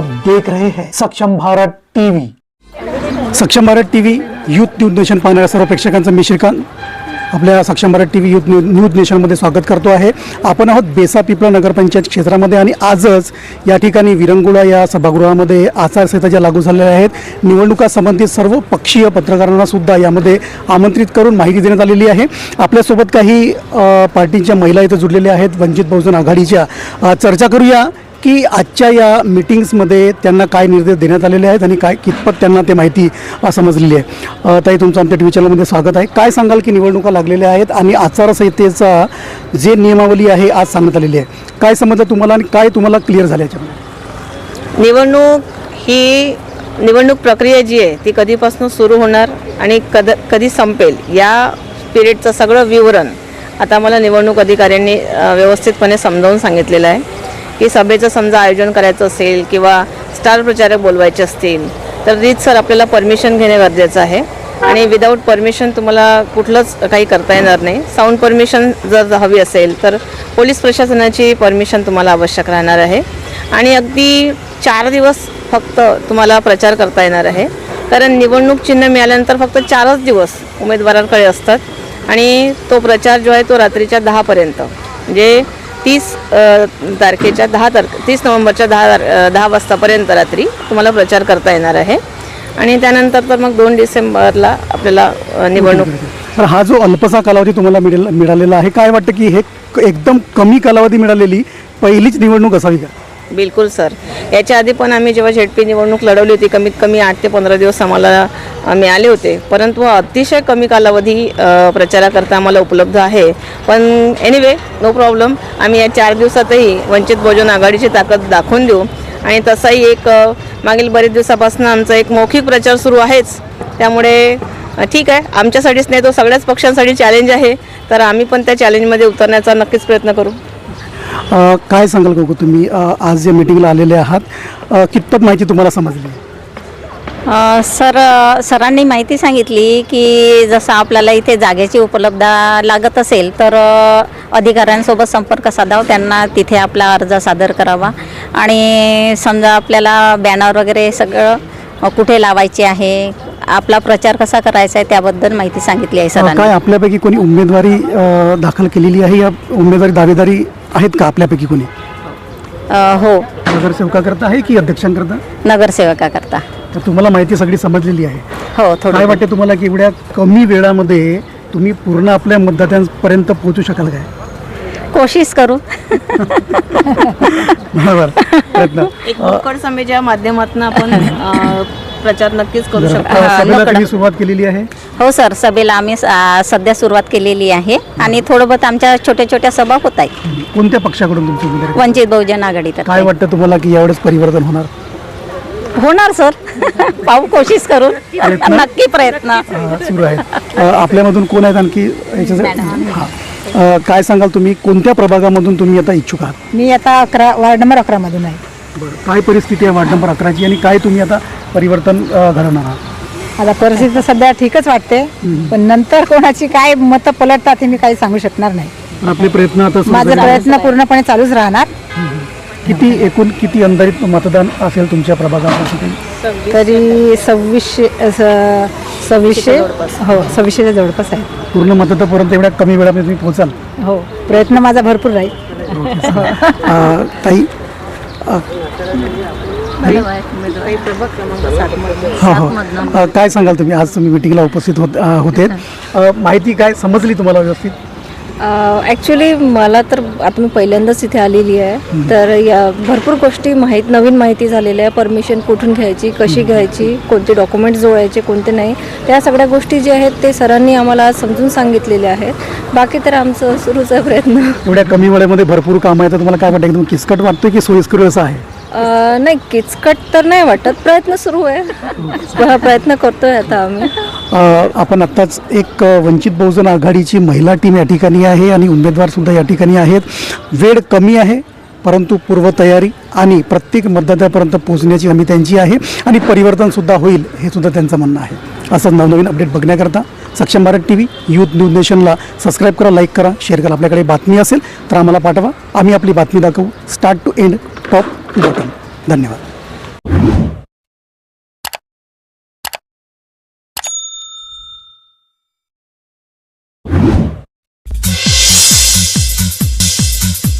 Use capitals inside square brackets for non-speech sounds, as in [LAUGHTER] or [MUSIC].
देख रहे हैं Saksham Bharat TV Saksham Bharat TV youth news nation पाहणाऱ्या सर्व प्रेक्षकांचं मी श्रीकांत. आपल्या Saksham Bharat T V youth new news नेशनमध्ये स्वागत करतो आहे. आपण आहोत बेसा पिपळा नगरपंचायत क्षेत्रामध्ये आणि आजच या ठिकाणी विरंगुळा या सभागृहामध्ये आचारसंहिता ज्या लागू झालेल्या आहेत. निवडणुका संबंधित सर्व पक्षीय पत्रकारांना सुद्धा यामध्ये आमंत्रित करून माहिती देण्यात आलेली आहे. आपल्यासोबत काही पार्टींच्या पार्टीच्या महिला इथं जुडलेल्या आहेत. वंचित बहुजन आघाडीच्या. चर्चा करूया. की आजच्या या मिटिंग्समध्ये त्यांना काय निर्देश देण्यात आलेले आहेत आणि काय कितपत त्यांना ते माहिती समजलेली आहे. ताई तुमचं आमच्या टी व्ही चॅनलमध्ये स्वागत आहे. काय सांगाल की निवडणुका लागलेल्या आहेत आणि आचारसंहितेचा जे नियमावली आहे आज सांगण्यात आलेली आहे. काय समजलं तुम्हाला आणि काय तुम्हाला क्लिअर झालं याच्यामध्ये? निवडणूक ही निवडणूक प्रक्रिया जी आहे ती कधीपासून सुरू होणार आणि कद कधी संपेल या पिरियडचं सगळं विवरण आता मला निवडणूक अधिकाऱ्यांनी व्यवस्थितपणे समजावून सांगितलेलं आहे. की सभेचं समजा आयोजन करायचं असेल किंवा स्टार प्रचारक बोलवायचे असतील तर रीतसर आपल्याला परमिशन घेणे गरजेचं आहे. आणि विदाऊट परमिशन तुम्हाला कुठलंच काही करता येणार नाही. साऊंड परमिशन जर हवी असेल तर पोलीस प्रशासनाची परमिशन तुम्हाला आवश्यक राहणार आहे. आणि अगदी चार दिवस फक्त तुम्हाला प्रचार करता येणार आहे. कारण निवडणूक चिन्ह मिळाल्यानंतर फक्त चारच दिवस उमेदवारांकडे असतात. आणि तो प्रचार जो आहे तो रात्रीच्या दहापर्यंत. म्हणजे तीस तारखेच्या दहा तार तीस नोव्हेंबरच्या दहा तार- दहा वाजतापर्यंत रात्री तुम्हाला प्रचार करता येणार आहे. आणि त्यानंतर तर मग दोन डिसेंबरला आपल्याला निवडणूक तर हा जो अल्पसा कालावधी तुम्हाला मिळेल मिळालेला आहे काय वाटतं की हे क- एकदम कमी कालावधी मिळालेली पहिलीच निवडणूक असावी का? बिलकुल सर. याच्या आधी पण आम्ही जेव्हा झेडपी निवडणूक लढवली होती कमीत कमी आठ ते पंधरा दिवस आम्हाला मिळाले होते. परंतु अतिशय कमी कालावधी प्रचाराकरता आम्हाला उपलब्ध आहे. पण एनिवे नो प्रॉब्लेम आम्ही या चार दिवसातही वंचित बहुजन आघाडीची ताकद दाखवून देऊ. आणि तसाही एक मागील बरेच दिवसापासून आमचा एक मौखिक प्रचार सुरू आहेच. त्यामुळे ठीक आहे. आमच्यासाठीच नाही तो सगळ्याच पक्षांसाठी चॅलेंज आहे. तर आम्ही पण त्या चॅलेंजमध्ये उतरण्याचा नक्कीच प्रयत्न करू. काय सांगाल गो तुम्ही? आज या मिटिंगला आलेले आहात. कितपत माहिती तुम्हाला समजली? सर सरांनी माहिती सांगितली की जसं आपल्याला इथे जागेची उपलब्धता लागत असेल तर अधिकाऱ्यांसोबत संपर्क साधावा त्यांना तिथे आपला अर्ज सादर करावा. आणि समजा आपल्याला बॅनर वगैरे सगळं कुठे लावायचे आहे आपला प्रचार कसा करायचा आहे त्याबद्दल माहिती सांगितली आहे अ, काय आपल्यापैकी कोणी उमेदवारी दाखल केलेली आहे? या उमेदवारी दावेदारी आहेत का आपल्यापैकी कोणी? अ, हो. नगरसेवकाकरता आहे की अध्यक्षांकरता नगरसेवकाकरता तर तुम्हाला माहिती सगळी समजलेली आहे. हो काय थोडं. वाटते तुम्हाला की एवढ्या कमी वेळामध्ये तुम्ही पूर्ण आपल्या मतदात्यांपर्यंत पोहोचू शकाल काय? कोशिश करू. बरोबर. प्रयत्न. एक समेच्या माध्यमातून आपण अ, प्रचार नक्कीच करू शकतो. सुरुवात केलेली आहे? हो सर. सभेला आम्ही सध्या सुरुवात केलेली आहे. आणि थोडं बहुत आमच्या छोट्या छोट्या सभा होत आहेत. कोणत्या पक्षाकडून तुमची उमेदवारी वंचित बहुजन आघाडी काय वाटतं तुम्हाला की यावेळेस परिवर्तन होणार? होणार सर. [LAUGHS] पाहू कोशिश करू? नक्की प्रयत्न. सुरू आहे. आपल्यामधून कोण आहेत आणखी? काय सांगाल तुम्ही? कोणत्या प्रभागामधून तुम्ही आता इच्छुक आहात? मी आता अकरा वार्ड नंबर अकरामधून आहे. बरं काय परिस्थिती आहे वार्ड नंबर अकराची आणि काय तुम्ही आता परिवर्तन अ, घडवणार आहात? आता परिस्थिती तर सध्या ठीकच वाटते पण नंतर कोणाची काय मतं पलटतात हे मी काही सांगू शकणार नाही. पण आपले प्रयत्न आता सुरू माझे झाले. प्रयत्न पूर्णपणे चालूच राहणार. किती एकूण किती अंदाजित मतदान असेल तुमच्या प्रभागामध्ये? तरी सव्वीसशे असं सव्वीसशे हो सव्वीसशेच्या जवळपास आहे. पूर्ण मतदापर्यंत एवढ्या कमी वेळामध्ये तुम्ही पोहोचाल. हो प्रयत्न माझा भरपूर राहील. अ, ताई हो हो. काय सांगाल तुम्ही? आज तुम्ही मिटिंगला उपस्थित होत होते माहिती काय समजली तुम्हाला व्यवस्थित? ॲक्च्युली मला तर आता मी पहिल्यांदाच इथे आलेली आहे. तर या भरपूर गोष्टी माहीत नवीन माहिती झालेल्या आहे. परमिशन कुठून घ्यायची कशी घ्यायची कोणते डॉक्युमेंट जोडायचे कोणते नाही त्या सगळ्या गोष्टी ज्या आहेत ते सरांनी आम्हाला आज समजून सांगितलेल्या आहेत. बाकी तर आमचं सुरूच आहे प्रयत्न. एवढ्या कमी वेळेमध्ये भरपूर काम आहे तर तुम्हाला काय वाटतं? एकदम किचकट वाटतं की सोयीस्कर असं आहे? नाही किचकट तर नाही वाटत. प्रयत्न सुरू आहे. [LAUGHS] प्रयत्न करतोय आता आम्ही. आपण आत्ताच एक वंचित बहुजन आघाडीची महिला टीम या ठिकाणी आहे आणि उमेदवारसुद्धा या ठिकाणी आहेत. वेळ कमी आहे परंतु पूर्वतयारी आणि प्रत्येक मतदात्यापर्यंत पोहोचण्याची हमी त्यांची आहे आणि परिवर्तनसुद्धा होईल हे सुद्धा त्यांचं म्हणणं आहे. असं नवनवीन update बघण्याकरता Saksham Bharat T V youth news नेशनला subscribe करा लाईक करा शेअर करा. आपल्याकडे बातमी असेल तर आम्हाला पाठवा. आम्ही आपली बातमी दाखवू. Start to end top bottom. धन्यवाद.